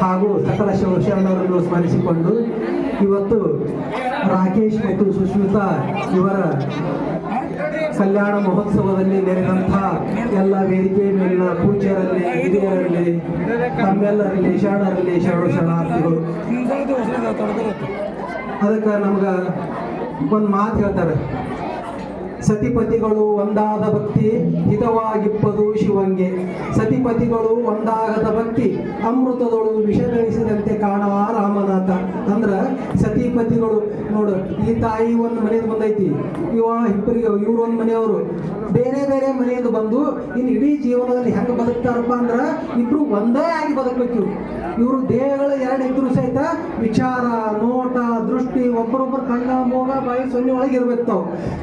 ಹಾಗೂ ಸಕಲ ಶರಣರನ್ನು ಸ್ಮರಿಸಿಕೊಂಡು ಇವತ್ತು ರಾಕೇಶ್ ಮತ್ತು ಸುಶ್ಮಿತಾ ಇವರ ಕಲ್ಯಾಣ ಮಹೋತ್ಸವದಲ್ಲಿ ನೆರೆದಂಥ ಎಲ್ಲ ವೇದಿಕೆ ಮೇಲಿನ ಪೂಜ್ಯರಲ್ಲಿ, ಹಿರಿಯರಲ್ಲಿ, ತಮ್ಮೆಲ್ಲರಲ್ಲಿ, ಶರಣರಲ್ಲಿ ಶರಣ ಶರಣಾರ್ಥಿಗಳು. ಅದಕ್ಕೆ ನಮ್ಗೆ ಒಂದು ಮಾತು ಹೇಳ್ತಾರೆ. ಸತಿಪತಿಗಳು ಒಂದಾದ ಭಕ್ತಿ ಹಿತವಾಗಿಪ್ಪದು ಶಿವಂಗೆ. ಸತಿಪತಿಗಳು ಒಂದಾಗದ ಭಕ್ತಿ ಅಮೃತದೊಳು ವಿಷಗಳಿಸಿದಂತೆ ಕಾಣುವ ರಾಮನಾಥ. ಅಂದ್ರ ಸತಿಪತಿಗಳು ನೋಡು, ಈ ತಾಯಿ ಒಂದು ಮನೆಯಿಂದ ಬಂದೈತಿ. ಇವ ಇಬ್ಬರಿಗೆ ಇವ್ರು ಒಂದು ಮನೆಯವರು. ಬೇರೆ ಬೇರೆ ಮನೆಯಿಂದ ಬಂದು ಇನ್ನು ಇಡೀ ಜೀವನದಲ್ಲಿ ಹೆಂಗೆ ಬದುಕ್ತಾರಪ್ಪ ಅಂದ್ರೆ ಇಬ್ರು ಒಂದೇ ಆಗಿ ಬದುಕಬೇಕು. ಇವ್ರು ದೇಹಗಳು ಎರಡು ಇದ್ರು ಸಹಿತ ವಿಚಾರ, ನೋಟ, ದೃಷ್ಟಿ, ಒಬ್ಬರೊಬ್ಬರು ಕಣ್ಣ, ಮೋಗ, ಬಾಯಿ, ಸೊನ್ನೆ ಒಳಗೆ ಇರ್ಬೇಕು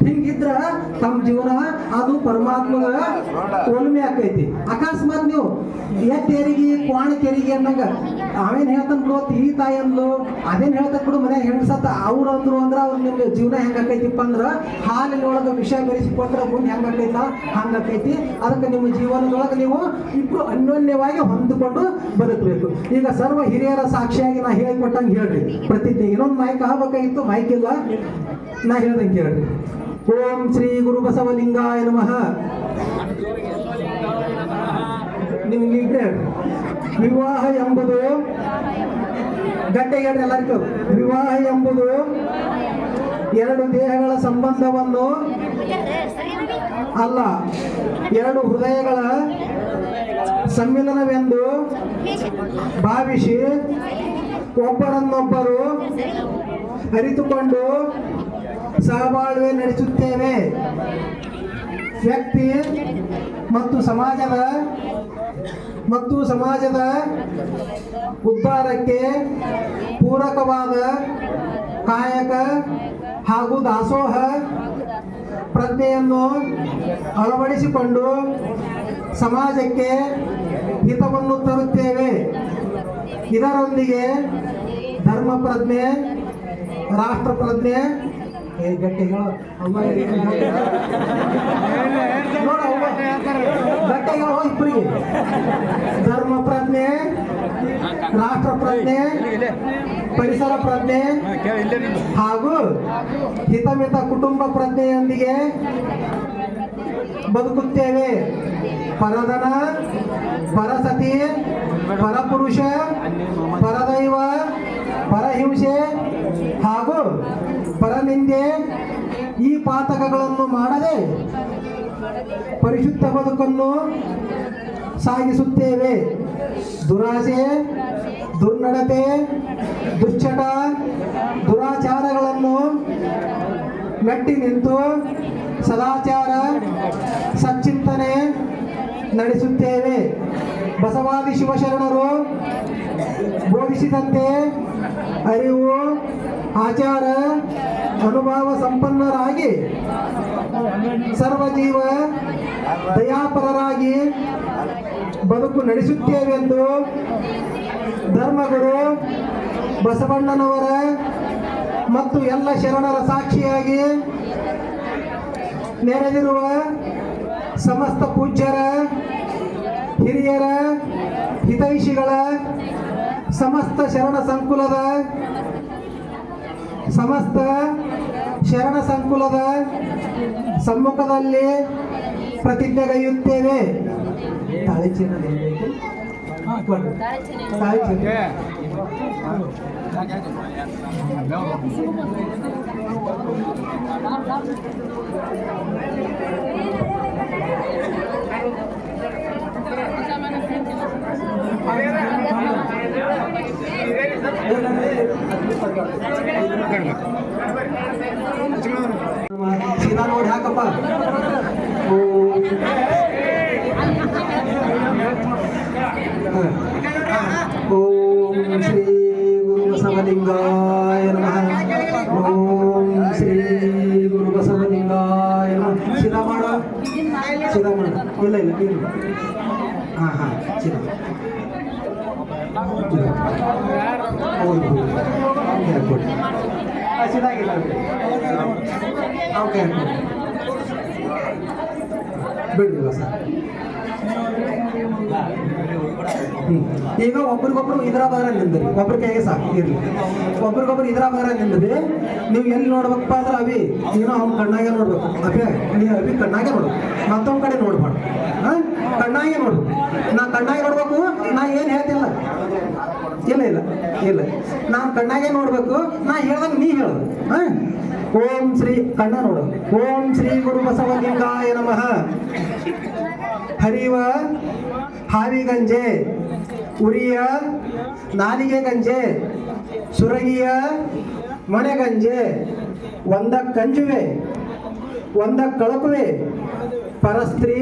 ಹಿಂಗಿದ್ರ ತಮ್ಮ ಜೀವನ ಅದು ಪರಮಾತ್ಮ ಒಲ್ಮೆ ಆಕೈತಿ. ಅಕಸ್ಮಾತ್ ನೀವು ಎತ್ತೇರಿಗೆ ಕ್ವಾಣ ತೆರಿಗೆ ಅನ್ನಂಗ, ಅವೇನ್ ಹೇಳ್ತಾನ ಬಿಡು, ಈ ತಾಯಿ ಅಂದ್ಲು, ಅದೇನ್ ಹೇಳ್ತ ಬಿಡು, ಮನ್ಯಾಗ ಹೆಂಗಸತ್ತ ಅವ್ರು ಅಂದ್ರು ಅಂದ್ರೆ ಅವ್ರ ನಿಮ್ಗೆ ಜೀವನ ಹೆಂಗ್ ಆಕೈತಿಪ್ಪ ಅಂದ್ರ ಹಾಲಿನ ಒಳಗ ವಿಷ ಬೆರೆಸಿಕೊಂಡ್ರ ಮುಂದೆ ಹೆಂಗಾಕೈತ ಆಕೈತ, ಹಂಗ ಆಕೈತಿ. ಅದಕ್ಕೆ ನಿಮ್ಮ ಜೀವನದೊಳಗೆ ನೀವು ಇಬ್ರು ಅನ್ಯೋನ್ಯವಾಗಿ ಹೊಂದಿಕೊಂಡು ಬದುಕಬೇಕು. ಈಗ ಸರ್ವ ಹಿರಿಯರ ಸಾಕ್ಷಿಯಾಗಿ ನಾ ಹೇಳಿಕೊಟ್ಟಂಗೆ ಹೇಳ್ರಿ. ಪ್ರತಿಜ್ಞೆ. ಇನ್ನೊಂದು ಮೈಕ್ ಆಗ್ಬೇಕಾಗಿತ್ತು ಮೈಕ್ ಇಲ್ಲ. ನಾ ಹೇಳ್ದಂಗೆ ಕೇಳ್ರಿ. ಓಂ ಶ್ರೀ ಗುರು ಬಸವಲಿಂಗಾಯ ನಮಃ. ನೀವು ವಿವಾಹ ಎಂಬುದು ಗಂಟೆ ಹೇಳ್ರಿ ಎಲ್ಲರಿಗೂ. ವಿವಾಹ ಎಂಬುದು ಎರಡು ದೇಹಗಳ ಸಂಬಂಧವನ್ನು ಅಲ್ಲ, ಎರಡು ಹೃದಯಗಳ ಸಮ್ಮಿಲನವೆಂದು ಭಾವಿಸಿ ಒಬ್ಬರನ್ನೊಬ್ಬರು ಅರಿತುಕೊಂಡು ಸಹಬಾಳ್ವೆ ನಡೆಸುತ್ತೇವೆ. ವ್ಯಕ್ತಿ ಮತ್ತು ಸಮಾಜದ ಮತ್ತು ಸಮಾಜದ ಉದ್ಧಾರಕ್ಕೆ ಪೂರಕವಾದ ಕಾಯಕ ಹಾಗೂ ದಾಸೋಹ ಪ್ರಜ್ಞೆಯನ್ನು ಅಳವಡಿಸಿಕೊಂಡು ಸಮಾಜಕ್ಕೆ ಹಿತವನ್ನು ತರುತ್ತೇವೆ. ಇದರೊಂದಿಗೆ ಧರ್ಮ ಪ್ರಜ್ಞೆ ರಾಷ್ಟ್ರ ಪ್ರಜ್ಞೆ ಗಟ್ಟಿಗಳು ಧರ್ಮ ಪ್ರಜ್ಞೆ ರಾಷ್ಟ್ರ ಪ್ರಜ್ಞೆ ಪರಿಸರ ಪ್ರಜ್ಞೆ ಹಾಗೂ ಹಿತಮಿತ ಕುಟುಂಬ ಪ್ರಜ್ಞೆಯೊಂದಿಗೆ ಬದುಕುತ್ತೇವೆ. ಪರಧನ, ಪರಸತಿ, ಪರಪುರುಷ, ಪರದೈವ, ಪರಹಿಂಸೆ ಹಾಗೂ ಪರನಿಂದೆ ಈ ಪಾತಕಗಳನ್ನು ಮಾಡದೆ ಪರಿಶುದ್ಧ ಬದುಕನ್ನು ಸಾಗಿಸುತ್ತೇವೆ. ದುರಾಸೆ, ದುರ್ನಡತೆ, ದುಶ್ಚಟ, ದುರಾಚಾರಗಳನ್ನು ಮೆಟ್ಟಿ ನಿಂತು ಸದಾಚಾರ ಸಚ್ಚಿಂತನೆ ನಡೆಸುತ್ತೇವೆ. ಬಸವಾದಿ ಶಿವಶರಣರು ಬೋಧಿಸಿದಂತೆ ಅರಿವು, ಆಚಾರ, ಅನುಭವ ಸಂಪನ್ನರಾಗಿ ಸರ್ವಜೀವ ದಯಾಪರರಾಗಿ ಬದುಕು ನಡೆಸುತ್ತೇವೆಂದು ಧರ್ಮಗುರು ಬಸವಣ್ಣನವರ ಮತ್ತು ಎಲ್ಲ ಶರಣರ ಸಾಕ್ಷಿಯಾಗಿ ನೆರೆದಿರುವ ಸಮಸ್ತ ಪೂಜ್ಯರ ಹಿರಿಯರ ಹಿತೈಷಿಗಳ ಸಮಸ್ತ ಶರಣ ಸಂಕುಲದ ಸಮಸ್ತ ಶರಣ ಸಂಕುಲದ ಸಮ್ಮುಖದಲ್ಲಿ ಪ್ರತಿಜ್ಞೆಗೈಯುತ್ತೇವೆ ತಾಳಿ ಚಿನ್ನ ಎಲ್ಲಿದೆ? ಹಾ, ಕೊಡ್ರಿ. ತಾಳಿ ಚಿನ್ನ. ಸೀದಾ ನೋಡಿ ಹಾಕಪ್ಪ ಓ. ಹ. ಓಂ ಶ್ರೀ ಗುರು ಬಸವಲಿಂಗಾಯ ಸೀದಾ ಮಾಡು ಇಲ್ಲ ಇಲ್ಲ ಇಲ್ಲ ಹಾಂ ಹಾಂ ಸೀದಾ ಹೌದು ಓಕೆ ಹಾಕ್ಕೊಡಿ ಹಾಂ ಸೀದಾಗಿಲ್ಲ ಓಕೆ ಹಾಕ್ಕೊಡಿ ಬಿಡ್ಲಿಲ್ಲ ಸರ್ ಹ್ಮ್. ಈಗ ಒಬ್ರಿಗೊಬ್ರು ಇದರ ಬರ ನಿಂದ್ರಿ. ಒಬ್ರ ಕೈಗೆ ಸಾಕು, ಇರ್ಲಿ. ಒಬ್ರಿಗೊಬ್ರು ಇದರ ಬರ ನಿಂದ್ರಿ, ನೀವು ಎಲ್ಲಿ ನೋಡ್ಬೇಕಪ್ಪ ಅಂದ್ರೆ ಅವಿ ಏನೋ ಅವ್ನ ಕಣ್ಣಾಗೆ ನೋಡ್ಬೇಕು. ಅಭಿ, ನೀ ಅಭಿ ಕಣ್ಣಾಗೆ ನೋಡು. ಮತ್ತೊಂದ್ ಕಡೆ ನೋಡ್ಬಾರ್ದು ಕಣ್ಣಾಗೆ ನೋಡು. ನಾ ಕಣ್ಣಾಗೆ ನೋಡ್ಬೇಕು, ನಾ ಏನ್ ಹೇಳ್ತಿಲ್ಲ? ಇಲ್ಲ ಇಲ್ಲ ಇಲ್ಲ. ನಾನು ಕಣ್ಣಾಗೆ ನೋಡ್ಬೇಕು, ನಾ ಹೇಳ್ದಂಗ ನೀ ಹೇಳು. ಓಂ ಶ್ರೀ ಕಣ್ಣ ನೋಡು. ಓಂ ಶ್ರೀ ಗುರು ಬಸವಲಿಂಗಾಯ ನಮಃ. ಹರಿವ ಹಾವಿಗಂಜೆ ಉರಿಯ ನಾಲಿಗೆ ಗಂಜೆ ಸುರಗಿಯ ಮನೆಗಂಜೆ ಒಂದ ಕಂಜುವೆ ಒಂದ ಕಳಕುವೆ ಪರಸ್ತ್ರೀ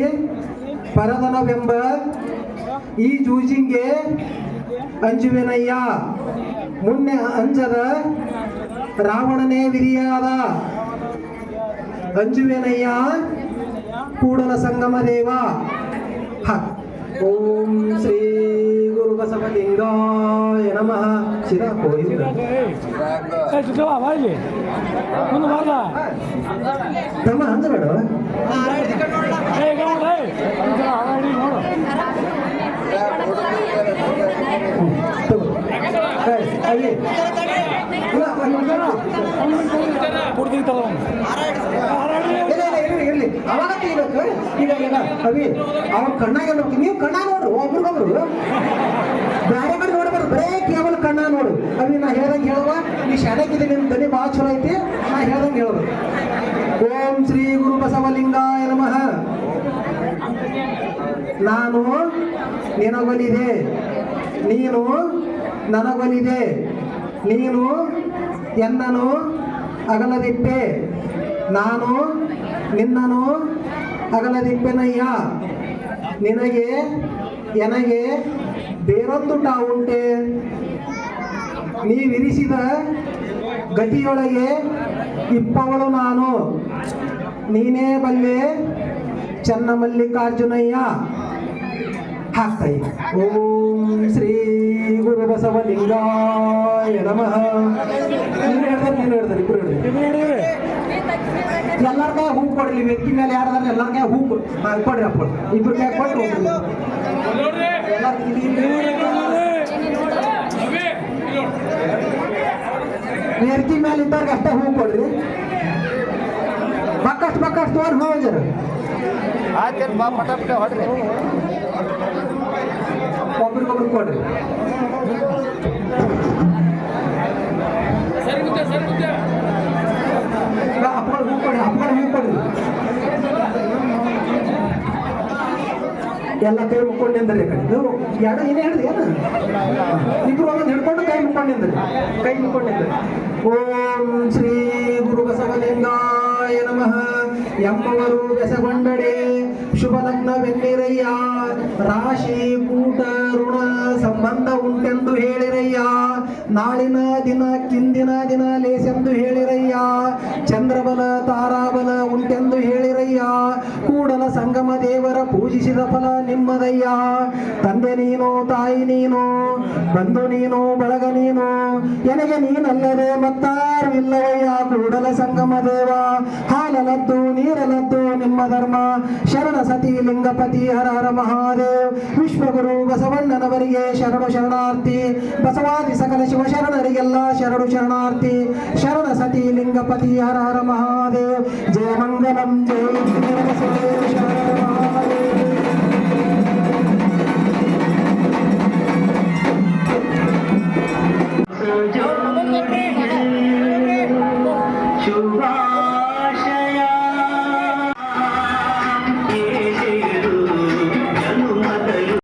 ಪರದನವೆಂಬ ಈ ಜೂಜಿಂಗೆ ಅಂಜುವೆನಯ್ಯ. ಮುನ್ನೆ ಅಂಜದ ರಾವಣನೇ ವಿರಿಯಾದ ಅಂಜುವೆನಯ್ಯ, ಕೂಡಲ ಸಂಗಮ ದೇವ ಹ. ಓಂ ಶ್ರೀ ಗುರು ಬಸವಲಿಂಗಾಯ ನಮಃ ಶಿರ ಹೋಯಿಲ್ಲ ಏ ಚಿಕ್ಕವ ಬಾ ಇಲ್ಲಿ ಮುಂದೆ ಬಾರ್ಲ ತಮ್ಮ ಅಂಜಬೇಡ ಏ ಈಗ ನೋಡು ಏ ಈ ಕಡೆ ಹಾಗಾಗಿ ನೋಡು ಪೂರ್ತಿ ತಗೋ ಹಾರಾಡಿ ಇಲ್ಲ ಇಲ್ಲ ಇರ್ಲಿ ಇರ್ಲಿ ಅವಾಗ ತೆಗಿಬೇಕು ಈಗ ಕವಿ ಅವಿ ಅವ ಕಣ್ಣಾಗ ನೋಡ್ತೀನಿ ನೀವು ಕಣ್ಣ ನೋಡ್ರಿ ಒಬ್ರಿಗೊಬ್ರು ಬೇರೆ ಕಡೆ ನೋಡ್ಬಾರ್ದು, ಬರೇ ಕೇವಲ ಕಣ್ಣ ನೋಡು. ಅವಿ ನಾ ಹೇಳ್ದಂಗೆ ಹೇಳುವ ಈ ಶಾಲೆಗಿದೆ ನಿಮ್ಮ ದನಿ ಭಾಳ ಚಲೋ ಐತಿ, ನಾ ಹೇಳ್ದಂಗೆ ಹೇಳೋದು. ಓಂ ಶ್ರೀ ಗುರು ಬಸವಲಿಂಗಾಯ ನಮಃ. ನಾನು ನಿನಗೊಲಿದೆ, ನೀನು ನನಗೊಲಿದೆ, ನೀನು ಎನ್ನನು ಅಗಲದಿಪ್ಪೆ, ನಾನು ನಿನ್ನನು ಅಗಲದಿಪ್ಪೆನಯ್ಯ, ನಿನಗೆ, ಎನಗೆ ಬೇರೊಂದು ಉಂಟೆ. ನೀವಿರಿಸಿದ ಗತಿಯೊಳಗೆ ಇಪ್ಪವಳು ನಾನು. ನೀನೇ ಬಲ್ಲೆ ಚನ್ನ ಮಲ್ಲಿಕಾರ್ಜುನಯ್ಯ ಓಂ ಶ್ರೀ ಗುರು ಬಸವಲಿಂಗಾಯ ನಮಃ ಹೇಳ್ತಾರೆ ಇಬ್ರು ಹೇಳ್ತಾರೆ ಇದು ನೋಡಿರಿ ಎಲ್ಲರ ಕೈ ಹೂ ಕೊಡ್ಲಿ ವ್ಯಕ್ತಿ ಮೇಲೆ ಯಾರ್ದಾರ ಎಲ್ಲಾರ್ಗ ಹೂ ಕೊಡ್ರಿ ಅಪ್ಪ. ಇಬ್ರು ಕೈ ಕೊಟ್ಟು ವ್ಯಕ್ತಿ ಮೇಲೆ ಇದ್ದವ್ರಿಗೆ ಅಷ್ಟೇ ಹೂ ಕೊಡ್ರಿ. ಬಕ್ಕಷ್ಟು ಬಕ್ಕಷ್ಟು ಅವ್ರು ಹೂ ಜರ ಆಯ್ತೇನು ಬಾ ಪಟ ಪಟ ಹೊಡ್ರಿ. ಒಬ್ರಿಗೊಬ್ರು ಕೊಡ್ರಿ. ಎಲ್ಲ ಕೈ ಮುಕ್ಕೊಂಡು ನಿಂದ್ರಿ ಎರಡು ಏನೇ ಹೇಳಿದ್ರಿ ಏನು? ಇಬ್ರು ಒಂದೊಂದು ಹಿಡ್ಕೊಂಡು ಕೈ ಮುಕ್ಕೊಂಡು ಕೈ ಮುಕ್ಕೊಂಡು ಓಂ ಶ್ರೀ ಗುರು ಬಸವಲಿಂಗಾಯ ನಮಃ. ಎಂಬವರು ಬೆಸಗೊಂಡಡೆ ಶುಭ ಲಗ್ನ ಲಗ್ನವೆನ್ನಿರಯ್ಯ. ರಾಶಿ ಕೂಟ ಋಣ ಸಂಬಂಧ ಉಂಟೆಂದು ಹೇಳಿರಯ್ಯ. ನಾಳಿನ ದಿನ, ಕಿಂದಿನ ದಿನ ಲೇಸೆಂದು ಹೇಳಿರಯ್ಯ. ಚಂದ್ರಬಲ ದೇವರ ಪೂಜಿಸಿದ ಫಲ ನಿಮ್ಮದಯ್ಯ. ತಂದೆ ನೀನು, ತಾಯಿ ನೀನು, ಬಂಧು ನೀನು, ಬಳಗ ನೀನು, ಎನಗೆ ನೀನಲ್ಲದೆ ಮತ್ತಾರು ಇಲ್ಲವಯ್ಯ ಕೂಡಲ ಸಂಗಮ ದೇವ, ಹಾಲಲದ್ದು, ನೀರಲದ್ದು ನಿಮ್ಮ ಧರ್ಮ, ಶರಣ ಸತಿ, ಲಿಂಗಪತಿ, ಹರ ಹರ ಮಹಾದೇವ್. ವಿಶ್ವಗುರು ಬಸವಣ್ಣನವರಿಗೆ ಶರಣು ಶರಣಾರ್ಥಿ. ಬಸವಾದಿ ಸಕಲ ಶಿವಶರಣರಿಗೆಲ್ಲ ಶರಣು ಶರಣಾರ್ಥಿ. ಶರಣ ಸತಿ, ಲಿಂಗಪತಿ, ಹರ ಹರ ಮಹಾದೇವ್. ಜಯ ಮಂಗಲಂ ಜಯ ಮಹಾದೇವ್